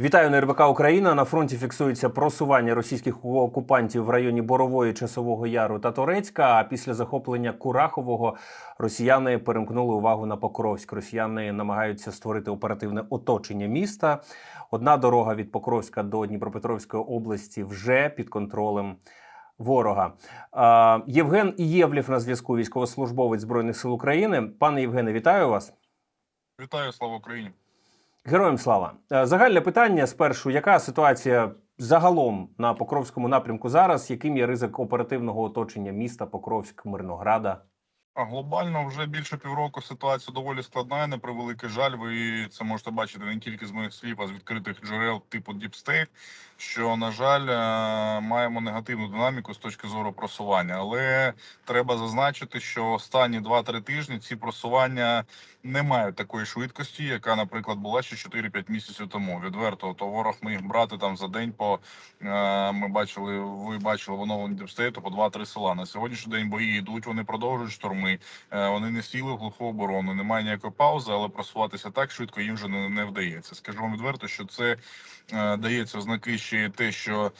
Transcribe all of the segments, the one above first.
Вітаю на РБК Україна. На фронті фіксується просування російських окупантів в районі Борової, Часового Яру та Торецька. А після захоплення Курахового росіяни перемкнули увагу на Покровськ. Росіяни намагаються створити оперативне оточення міста. Одна дорога від Покровська до Дніпропетровської області вже під контролем. Ворога Євген Ієвлів на зв'язку, військовослужбовець збройних сил України. Пане Євгене, вітаю вас. Вітаю, слава Україні. Героям слава. Е, Загальне питання спершу: яка ситуація загалом на Покровському напрямку зараз? Яким є ризик оперативного оточення міста Покровськ, Мирнограда? А глобально вже більше півроку ситуація доволі складна. і, На превеликий жаль, ви це можете бачити не тільки з моїх слів, а з відкритих джерел типу State, що на жаль е, маємо негативну динаміку з точки зору просування. Але треба зазначити, що останні 2-3 тижні ці просування не мають такої швидкості, яка, наприклад, була ще 4-5 місяців тому. Відверто то ворог міг брати там за день по е, ми бачили, ви бачили в оновленні Депстейту по 2-3 села. На сьогоднішній день бої йдуть. Вони продовжують штурми. Е, Вони не сіли в глуху оборону. Немає ніякої паузи, але просуватися так швидко їм вже не, не вдається. Скажу вам відверто, що це е, дається ознаки ще те, що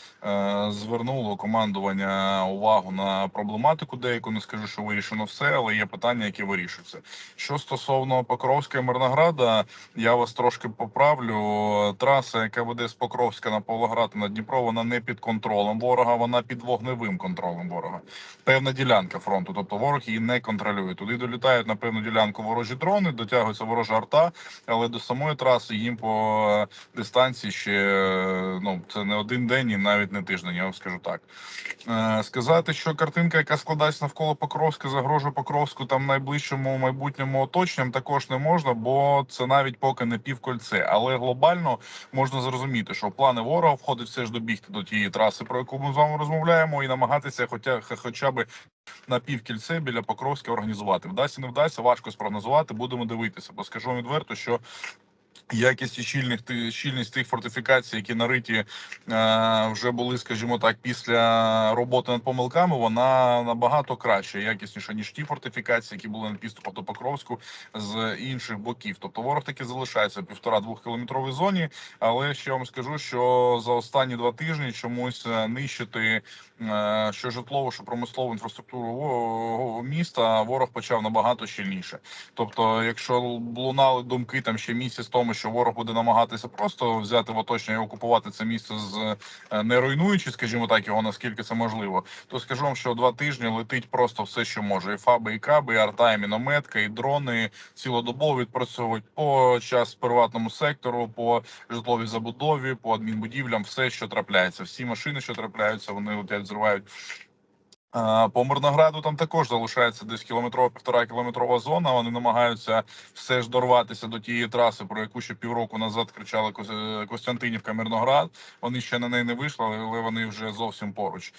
звернуло командування увагу на проблематику. Деяку не скажу, що вирішено все, але є питання, які вирішуються. Що стосовно Покровська і Мирнограда, я вас трошки поправлю. Траса, яка веде з Покровська на Павлоград на Дніпро, вона не під контролем ворога, вона під вогневим контролем ворога. Певна ділянка фронту, тобто ворог її не контролює. Туди долітають на певну ділянку ворожі дрони, дотягується ворожа арта, але до самої траси їм по дистанції ще е, ну це не один день і навіть не тиждень. Я вам скажу так. Е, Сказати, що картинка, яка складається навколо Покровська, загрожує Покровську там найближчому майбутньому оточенням, також не можна, бо це навіть поки не півкольце. Але глобально можна зрозуміти, що плани ворога входить все ж добігти до тієї траси, про яку ми з вами розмовляємо, і намагатися, хоча хоча б на півкільце біля Покровська організувати. Вдасться, не вдасться, важко спрогнозувати. Будемо дивитися. Бо скажу відверто, що. Якість і щільних щільність тих фортифікацій, які нариті е, вже були, скажімо так, після роботи над помилками, вона набагато краще, якісніша ніж ті фортифікації, які були на підступах до Покровську з інших боків. Тобто ворог таки залишається в півтора-двох кілометровій зоні. Але ще вам скажу, що за останні два тижні чомусь е, нищити е, що житлову, що промислову інфраструктуру міста ворог почав набагато щільніше. Тобто, якщо лунали думки там ще місяць тому, що ворог буде намагатися просто взяти в оточення і окупувати це місце з е, не руйнуючи, скажімо так, його наскільки це можливо, то скажу вам, що два тижні летить просто все, що може: і фаби, і каби, і арта, і мінометка, і дрони цілодобово відпрацьовують по час приватному сектору, по житловій забудові, по адмінбудівлям, все, що трапляється, всі машини, що трапляються, вони летять, зривають. А, По Мирнограду там також залишається десь кілометрова півтора кілометрова зона. Вони намагаються все ж дорватися до тієї траси, про яку ще півроку назад кричали Кос- Костянтинівка Мирноград. Вони ще на неї не вийшли, але вони вже зовсім поруч.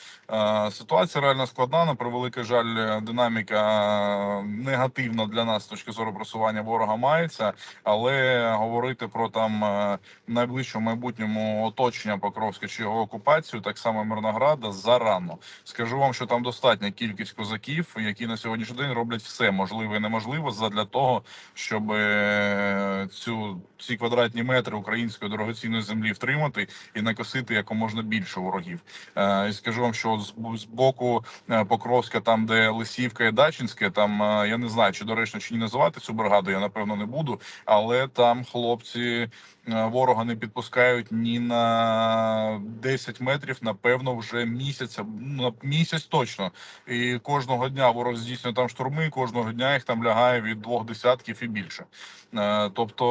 Ситуація реально складна. На превеликий жаль, динаміка негативна для нас з точки зору просування ворога мається, але говорити про там е, найближчому майбутньому оточення Покровська чи його окупацію, так само Мирнограда, зарано. Скажу вам, що там достатня кількість козаків, які на сьогоднішній день роблять все можливе і неможливе задля того, щоб е, цю ці квадратні метри української дорогоцінної землі втримати і накосити якомога більше ворогів. Е, І скажу вам, що з, боку е, Покровська, там де Лисівка і Дачинське, там я не знаю, чи доречно чи ні називати цю бригаду, я напевно не буду, але там хлопці ворога не підпускають ні на 10 метрів, напевно, вже місяця, ну, місяць точно. І кожного дня ворог здійснює там штурми, кожного дня їх там лягає від двох десятків і більше. Е, Тобто,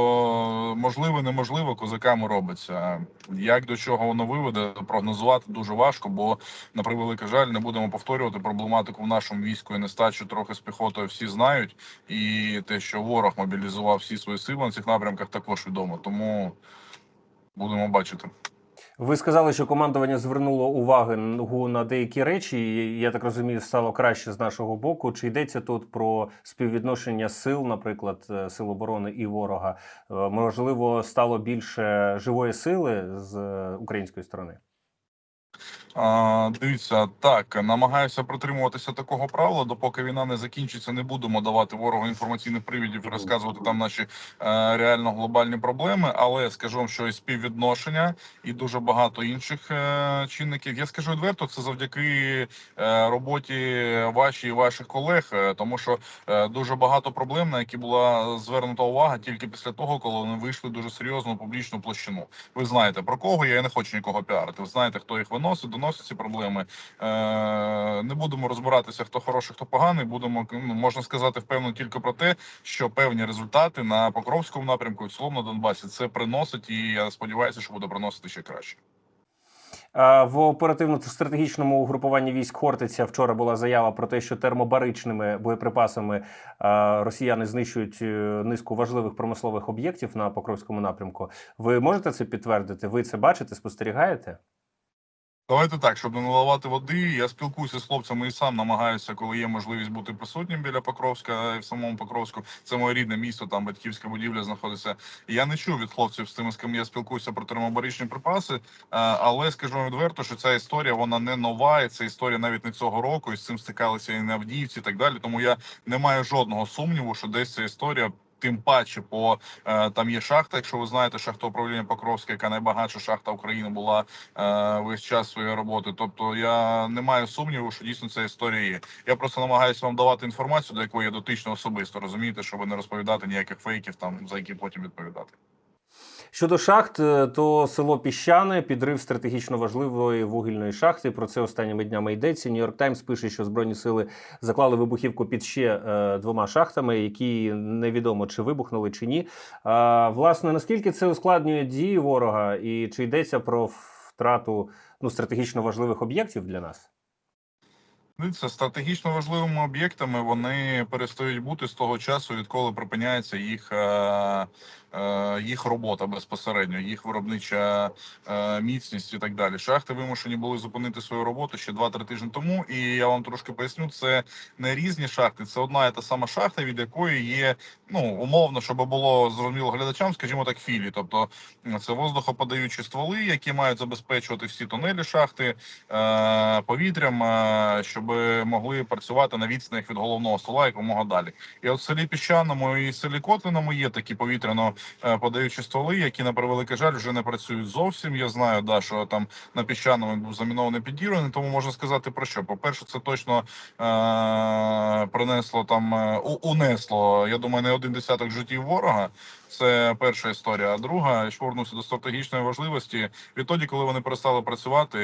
можливо, неможливо, козаками робиться. Як до чого воно виведе, прогнозувати дуже важко, бо на превеликий жаль, не будемо повторювати проблематику в нашому війську і нестачу трохи з піхотою всі знають. І те, що ворог мобілізував всі свої сили на цих напрямках, також відомо. Тому будемо бачити. Ви сказали, що командування звернуло увагу на деякі речі. і, Я так розумію, стало краще з нашого боку. Чи йдеться тут про співвідношення сил, наприклад, е, сил оборони і ворога? Е, Можливо, стало більше живої сили з е, української сторони? Дивіться, так намагаюся притримуватися такого правила. Допоки війна не закінчиться, не будемо давати ворогу інформаційних привідів розказувати там наші е, реально глобальні проблеми. Але скажу вам, що і співвідношення і дуже багато інших е, чинників. Я скажу відверто, це завдяки е, роботі вашій і ваших колег, тому що дуже багато проблем, на які була звернута увага тільки після того, коли вони вийшли дуже серйозно у публічну площину. Ви знаєте про кого я не хочу нікого піарити. Ви знаєте, хто їх виносить, доносить ці проблеми. Е, не будемо розбиратися, хто хороший, хто поганий. Будемо ну, можна сказати впевнено тільки про те, що певні результати на Покровському напрямку і в цілому на Донбасі це приносить, і я сподіваюся, що буде приносити ще краще. В оперативно-стратегічному угрупуванні військ Хортиця вчора була заява про те, що термобаричними боєприпасами росіяни знищують е, низку важливих промислових об'єктів на Покровському напрямку. Ви можете це підтвердити? Ви це бачите, спостерігаєте? Давайте так, щоб не наливати води. Я спілкуюся з хлопцями і сам намагаюся, коли є можливість бути присутнім біля Покровська і в самому Покровську. Це моє рідне місто, там батьківська будівля знаходиться. Я не чув від хлопців з тими, з ким я спілкуюся про термобаричні припаси. е, Але скажу відверто, що ця історія вона не нова, і це історія навіть не цього року. І з цим стикалися і на Авдіївці, і так далі. Тому я не маю жодного сумніву, що десь ця історія. Тим паче, по е, там є шахта. Якщо ви знаєте, шахта управління Покровська, яка найбагатша шахта України була е, весь час своєї роботи. Тобто я не маю сумніву, що дійсно ця історія є. Я просто намагаюся вам давати інформацію, до якої я дотично особисто розумієте, щоб не розповідати ніяких фейків, там за які потім відповідати. Щодо шахт, е, то село Піщане, підрив стратегічно важливої вугільної шахти. Про це останніми днями йдеться. Нью-Йорк Таймс пише, що збройні сили заклали вибухівку під ще е, двома шахтами, які невідомо чи вибухнули чи ні. А, власне, наскільки це ускладнює дії ворога, і чи йдеться про втрату ну стратегічно важливих об'єктів для нас? Дивіться, стратегічно важливими об'єктами вони перестають бути з того часу, відколи припиняється їх, е, е, їх робота безпосередньо, їх виробнича е, міцність і так далі. Шахти вимушені були зупинити свою роботу ще 2-3 тижні тому. І я вам трошки поясню, це не різні шахти, це одна і та сама шахта, від якої є ну умовно, щоб було зрозуміло глядачам, скажімо так, філі. Тобто це воздухоподаючі стволи, які мають забезпечувати всі тунелі шахти повітрям, щоб могли працювати на відстанях від головного ствола якомога далі. І от в селі Піщаному і селі Котлиному є такі повітряно е, подаючі стволи, які на превеликий жаль вже не працюють зовсім. Я знаю, да, що там на піщаному був замінований підірваний, тому можна сказати про що. По перше, це точно е, принесло там е, унесло. Я думаю, не один десяток життів ворога. Це перша історія. А друга, ж до стратегічної важливості. Відтоді, коли вони перестали працювати,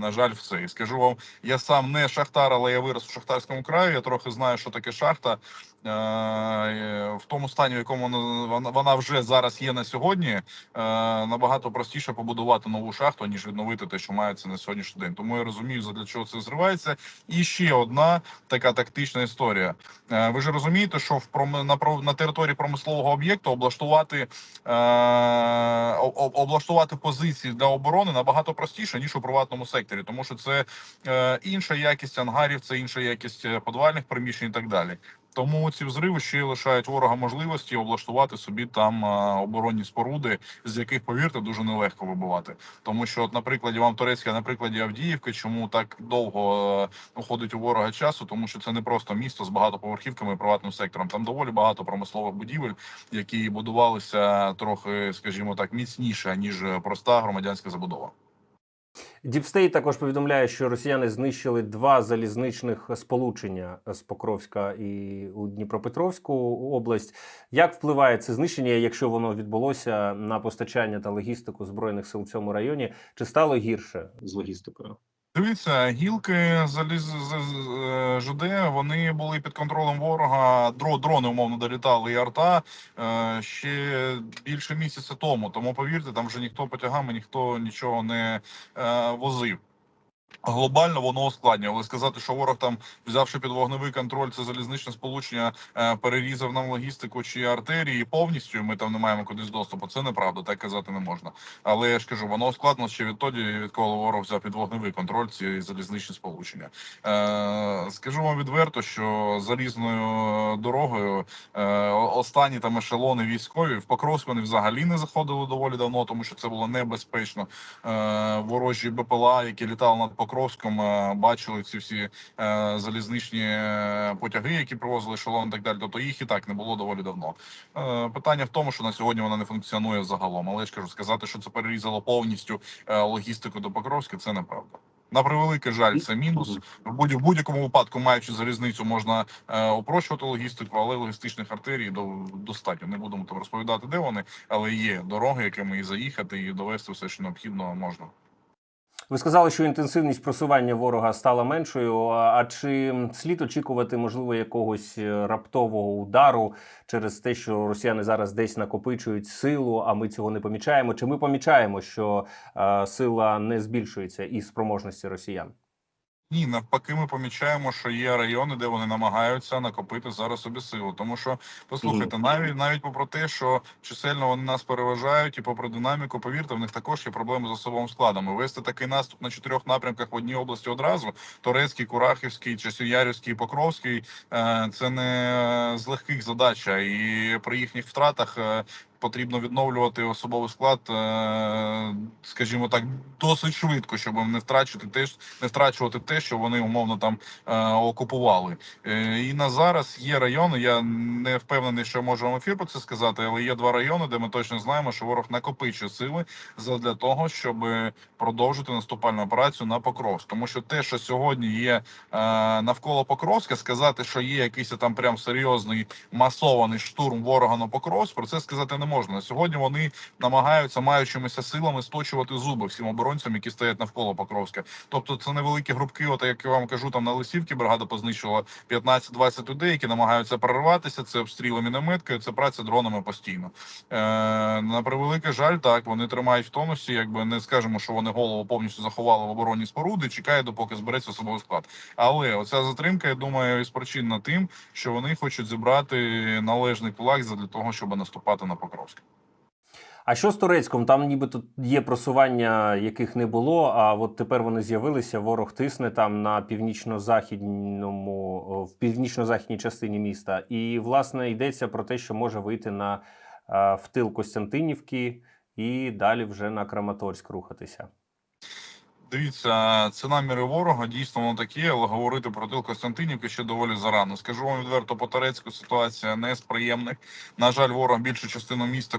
на жаль, все. І скажу вам, я сам не шахтар, але я вирос у шахтарському краю. Я трохи знаю, що таке шахта. Е, В тому стані, в якому вона- вже зараз є на сьогодні, е, набагато простіше побудувати нову шахту, ніж відновити те, що мається на сьогоднішній день. Тому я розумію, задля чого це зривається. І ще одна така тактична історія. Е, Ви ж розумієте, що в пром... на, на території промислового об'єкту облаштувати облаштувати позиції для оборони набагато простіше ніж у приватному секторі, тому що це інша якість ангарів, це інша якість подвальних приміщень і так далі. Тому ці взриви ще й лишають ворога можливості облаштувати собі там оборонні споруди, з яких повірте дуже нелегко вибивати. Тому що, от, на прикладі вам Турецька, на прикладі Авдіївки, чому так довго е, уходить у ворога часу, тому що це не просто місто з багатоповерхівками і приватним сектором. Там доволі багато промислових будівель, які будувалися трохи, скажімо так, міцніше ніж проста громадянська забудова. Діпстейт також повідомляє, що росіяни знищили два залізничних сполучення з Покровська і у Дніпропетровську область. Як впливає це знищення, якщо воно відбулося на постачання та логістику збройних сил в цьому районі? Чи стало гірше з логістикою? Дивіться, гілки заліз е, ЖД вони були під контролем ворога. Дро дрони умовно долітали і арта е, ще більше місяця тому. Тому повірте, там вже ніхто потягами, ніхто нічого не е, возив. Глобально воно ускладнює, але сказати, що ворог там, взявши під вогневий контроль, це залізничне сполучення, е, перерізав нам логістику чи артерії повністю. Ми там не маємо кудись доступу. Це неправда, так казати не можна. Але я ж кажу, воно ускладнило ще відтоді, відколи ворог взяв під вогневий контроль ці залізничні сполучення. Е, скажу вам відверто, що залізною дорогою е, останні там ешелони військові в Покровську вони взагалі не заходили доволі давно, тому що це було небезпечно. Е, ворожі БПЛА, які літали над Покровськом е, бачили ці всі е, залізничні е, потяги, які привозили ешелон і так далі. Тобто їх і так не було доволі давно. Е, Питання в тому, що на сьогодні вона не функціонує загалом. Але я ж кажу, сказати, що це перерізало повністю е, логістику до Покровська, це неправда. На превеликий жаль, це мінус. В будь- в будь-якому випадку, маючи залізницю, можна е, упрощувати логістику, але логістичних артерій до, достатньо. Не будемо там розповідати, де вони, але є дороги, якими і заїхати, і довести все, що необхідно, можна. Ви сказали, що інтенсивність просування ворога стала меншою. А чи слід очікувати, можливо, якогось е, раптового удару через те, що росіяни зараз десь накопичують силу, а ми цього не помічаємо? Чи ми помічаємо, що е, сила не збільшується і спроможності росіян? Ні, навпаки, ми помічаємо, що є райони, де вони намагаються накопити зараз собі силу. Тому що послухайте, навіть навіть попри те, що чисельно вони нас переважають, і попри динаміку, повірте, в них також є проблеми з особовим складом. І Вести такий наступ на чотирьох напрямках в одній області одразу: Торецький, Курахівський, Часів'ярівський, Покровський е, це не з легких задач. І при їхніх втратах. Потрібно відновлювати особовий склад, е, скажімо так, досить швидко, щоб не втрачати те, не втрачувати те, що вони умовно там е, окупували. Е, і на зараз є райони. Я не впевнений, що можу вам ефір про це сказати, але є два райони, де ми точно знаємо, що ворог накопичує сили для того, щоб продовжити наступальну операцію на Покровськ. Тому що те, що сьогодні є навколо Покровська, сказати, що є якийсь там прям серйозний масований штурм ворога на Покровськ, про це сказати не можна. Сьогодні вони намагаються маючимися силами сточувати зуби всім оборонцям, які стоять навколо Покровська. Тобто це невеликі групки, от як я вам кажу, там на Лисівці бригада познищила 15-20 людей, які намагаються прорватися. Це обстріли мінометкою, це праця дронами постійно. Е, на превеликий жаль, так вони тримають в тонусі. Якби не скажемо, що вони голову повністю заховали в оборонні споруди. Чекає, допоки збереться особовий склад. Але оця затримка, я думаю, і спричинена тим, що вони хочуть зібрати належний кулак для того, щоб наступати на Покровськ. А що з Турецьком? Там нібито є просування, яких не було. А от тепер вони з'явилися. Ворог тисне там на північно-західному в північно-західній частині міста. І власне йдеться про те, що може вийти на втил Костянтинівки і далі вже на Краматорськ рухатися. Дивіться, це наміри ворога. Дійсно, воно таке, але говорити про тил Костянтинівки ще доволі зарано. Скажу вам відверто, по Тарецьку ситуація не з приємних. На жаль, ворог більшу частину міста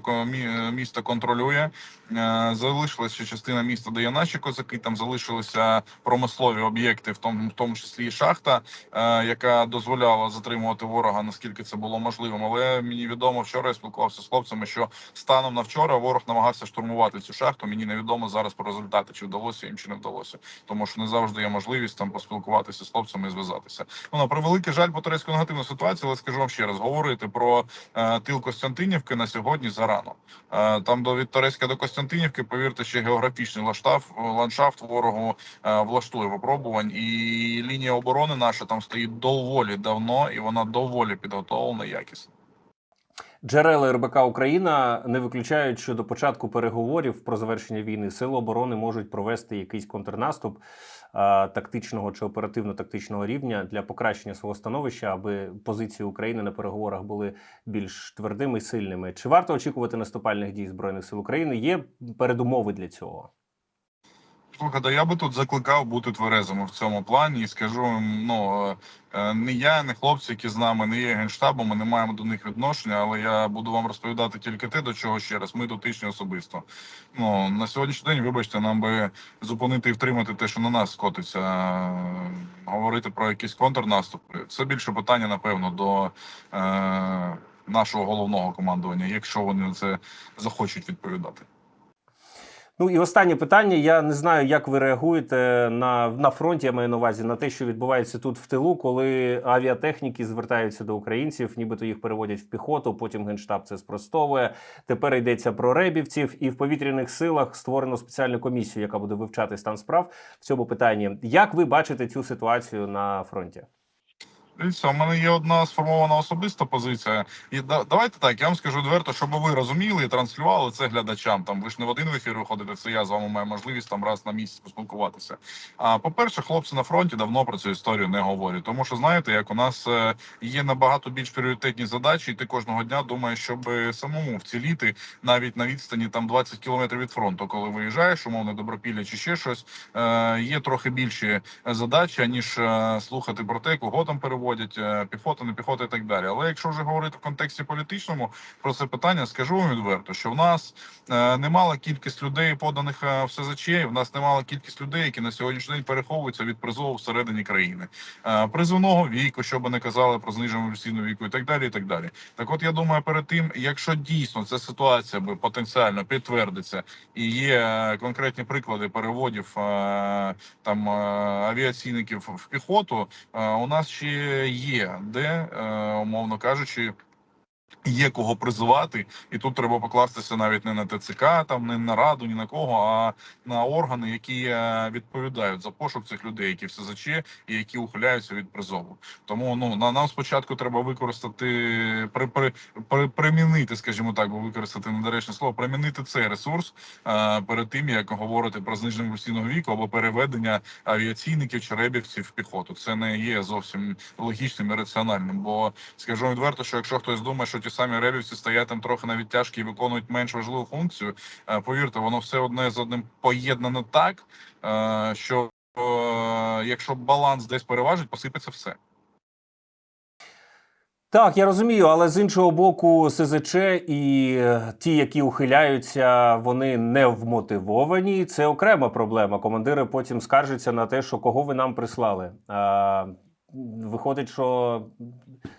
міста контролює. Е, Залишилася частина міста, де є наші козаки. Там залишилися промислові об'єкти, в тому, в тому числі і шахта, е, яка дозволяла затримувати ворога, наскільки це було можливим. Але мені відомо вчора я спілкувався з хлопцями, що станом на вчора ворог намагався штурмувати цю шахту. Мені невідомо зараз про результати, чи вдалося їм чи не вдалося, тому що не завжди є можливість там поспілкуватися з хлопцями і зв'язатися. Ну на превеликий жаль, по турецьку негативну ситуацію, але скажу вам ще раз: говорити про е, тил Костянтинівки на сьогодні зарано. Е, там до від Торецька до Костянтинівки, повірте, ще географічний ландшафт, ландшафт ворогу е, влаштує випробувань, і лінія оборони наша там стоїть доволі давно, і вона доволі підготовлена якісно. Джерела РБК Україна не виключають, що до початку переговорів про завершення війни сили оборони можуть провести якийсь контрнаступ а, тактичного чи оперативно-тактичного рівня для покращення свого становища, аби позиції України на переговорах були більш твердими і сильними. Чи варто очікувати наступальних дій збройних сил України? Є передумови для цього? Слухайте, я би тут закликав бути тверезими в цьому плані і скажу ну е, е, не я, не хлопці, які з нами, не є генштабом, ми не маємо до них відношення, але я буду вам розповідати тільки те, до чого ще раз. Ми дотичні особисто. Ну на сьогоднішній день, вибачте, нам би зупинити і втримати те, що на нас скотиться. Е, Говорити про якісь контрнаступи. Це більше питання, напевно, до е, нашого головного командування, якщо вони на це захочуть відповідати. Ну і останнє питання. Я не знаю, як ви реагуєте на, на фронті. Я маю на увазі на те, що відбувається тут в тилу, коли авіатехніки звертаються до українців, нібито їх переводять в піхоту. Потім генштаб це спростовує. Тепер йдеться про ребівців, і в повітряних силах створено спеціальну комісію, яка буде вивчати стан справ в цьому питанні. Як ви бачите цю ситуацію на фронті? Дивіться, у мене є одна сформована особиста позиція. І да, давайте так, я вам скажу відверто, щоб ви розуміли і транслювали це глядачам. Там ви ж не в один в ефір виходите, це я з вами маю можливість там раз на місяць поспілкуватися. А по-перше, хлопці на фронті давно про цю історію не говорять. Тому що знаєте, як у нас е, є набагато більш пріоритетні задачі, і ти кожного дня думаєш, щоб е, самому вціліти навіть на відстані там 20 кілометрів від фронту, коли виїжджаєш, умовне добропілля чи ще щось. Е, є трохи більші задачі, ніж слухати про те, кого там переводять, е, піхота, не піхота і так далі. Але якщо вже говорити в контексті політичному про це питання, скажу вам відверто, що в нас е, немала кількість людей, поданих е, в СЗЧ, в нас немала кількість людей, які на сьогоднішній день переховуються від призову всередині країни, призовного віку, що би не казали про зниження мобілізаційного віку, і так далі. І так далі. Так, от я думаю, перед тим, якщо дійсно ця ситуація би потенціально підтвердиться, і є конкретні приклади переводів там авіаційників в піхоту, у нас ще є де, е, умовно кажучи. Є кого призивати, і тут треба покластися навіть не на ТЦК, там не на раду, ні на кого, а на органи, які е, відповідають за пошук цих людей, які в СЗЧ і які ухиляються від призову. Тому ну на нам спочатку треба використати при, при, при примінити, скажімо так, бо використати недоречне слово, примінити цей ресурс е, перед тим, як говорити про зниження постійного віку або переведення авіаційників чи ребівців в піхоту. Це не є зовсім логічним і раціональним. Бо скажу відверто, що якщо хтось думає, що ті самі ребівці стоять там трохи на відтяжки і виконують менш важливу функцію, е, повірте, воно все одне з одним поєднано так, е, що е, якщо баланс десь переважить, посипеться все. Так, я розумію, але з іншого боку, СЗЧ і ті, які ухиляються, вони не вмотивовані. Це окрема проблема. Командири потім скаржаться на те, що кого ви нам прислали. А, виходить, що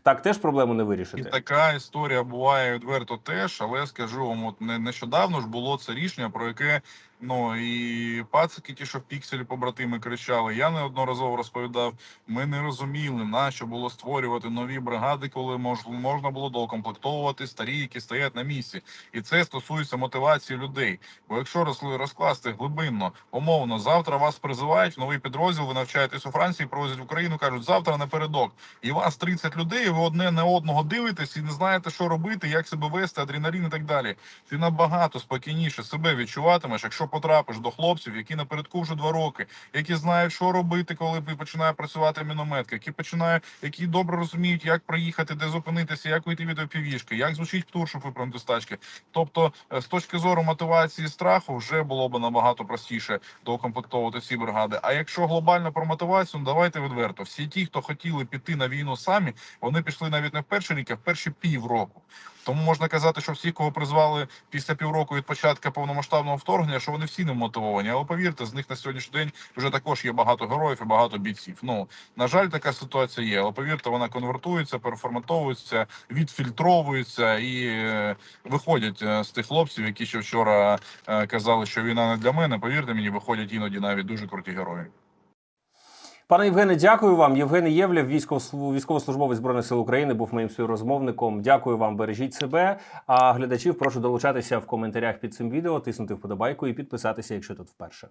так теж проблему не вирішити. І така історія буває відверто теж, але скажу вам, от не нещодавно ж було це рішення, про яке ну і пацики, ті, що в пікселі побратими кричали. Я неодноразово розповідав. Ми не розуміли, на що було створювати нові бригади, коли мож, можна було доукомплектовувати старі, які стоять на місці. І це стосується мотивації людей. Бо якщо роз- розкласти глибинно, умовно, завтра вас призивають в новий підрозділ, ви навчаєтесь у Франції, привозять в Україну, кажуть, завтра напередок. І вас 30 людей, і ви одне на одного дивитесь і не знаєте, що робити, як себе вести, адреналін і так далі. Ти набагато спокійніше себе відчуватимеш, якщо потрапиш до хлопців, які напередку вже два роки, які знають, що робити, коли починає працювати мінометка, які починають, які добре розуміють, як проїхати, де зупинитися, як вийти від опівішки, як звучить птур, щоб випрямити стачки. Тобто, е, з точки зору мотивації страху, вже було б набагато простіше доукомплектовувати ці бригади. А якщо глобально про мотивацію, ну давайте відверто. Всі ті, хто хотіли піти на війну самі, вони пішли навіть не в перший рік, а в перші півроку. Тому можна казати, що всі, кого призвали після півроку від початку повномасштабного вторгнення, що вони всі не мотивовані. Але повірте, з них на сьогоднішній день вже також є багато героїв і багато бійців. Ну на жаль, така ситуація є. Але повірте, вона конвертується, переформатовується, відфільтровується і е, виходять е, з тих хлопців, які ще вчора е, казали, що війна не для мене. Повірте мені, виходять іноді навіть дуже круті герої. Пане Євгене, дякую вам. Євген Євлєв, військовослу- військовослужбовець збройних сил України, був моїм співрозмовником. Дякую вам, бережіть себе. А глядачів прошу долучатися в коментарях під цим відео, тиснути вподобайку і підписатися, якщо тут вперше.